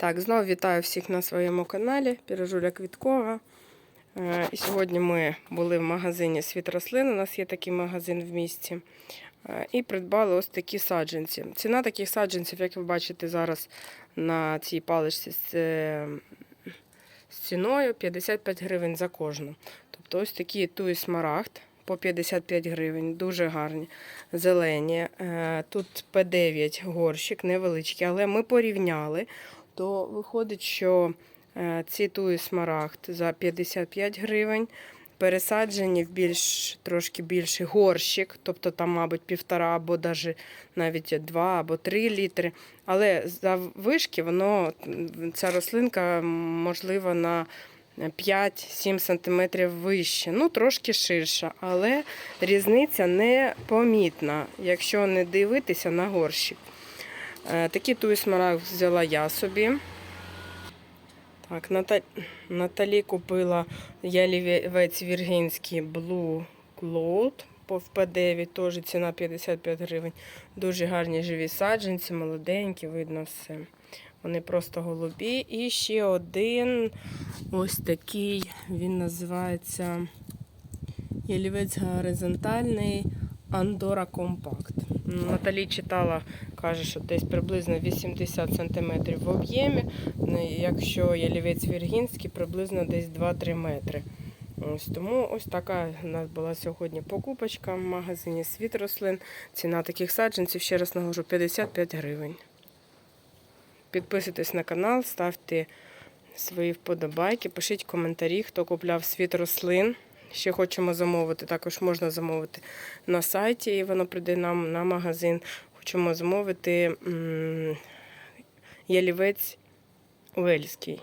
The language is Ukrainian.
Так, знову вітаю всіх на своєму каналі Пірожуля Квіткова. Е, І сьогодні ми були в магазині Світ рослин. У нас є такий магазин в місті. Е, І придбали ось такі саджанці. Ціна таких саджанців, як ви бачите зараз на цій паличці з, е, ціною 55 гривень за кожну. Тобто ось такі туї смарагд по 55 гривень, дуже гарні, зелені. Тут П9 горщик невеличкий, але ми порівняли, то виходить, що е, ці смарагд за 55 гривень. Пересаджені в більш трошки більший горщик, тобто там, мабуть, півтора або навіть два або три літри. Але за вишки воно ця рослинка можливо на 5-7 см вище, ну трошки ширша, але різниця непомітна, якщо не дивитися на горщик. Е, Такий туй смарагд взяла я собі. Так, Ната... Наталі купила ялівець віргінський Blue Cloud по ВП9, теж ціна 55 гривень. Дуже гарні живі саджанці, молоденькі, видно все. Вони просто голубі. І ще один ось такий, він називається ялівець горизонтальний Андора Компакт. Наталі читала, каже, що десь приблизно 80 см в об'ємі. Ну, Якщо ялівець віргінський, приблизно десь 2-3 метри. Ось тому ось така у нас була сьогодні покупочка в магазині Світ рослин. Ціна таких саджанців, ще раз наголошу, 55 гривень. Підписуйтесь на канал, ставте свої вподобайки, пишіть коментарі, хто купляв світ рослин. Ще хочемо замовити, також можна замовити на сайті, і воно прийде нам на магазин. Хочемо замовити ялівець Уельський.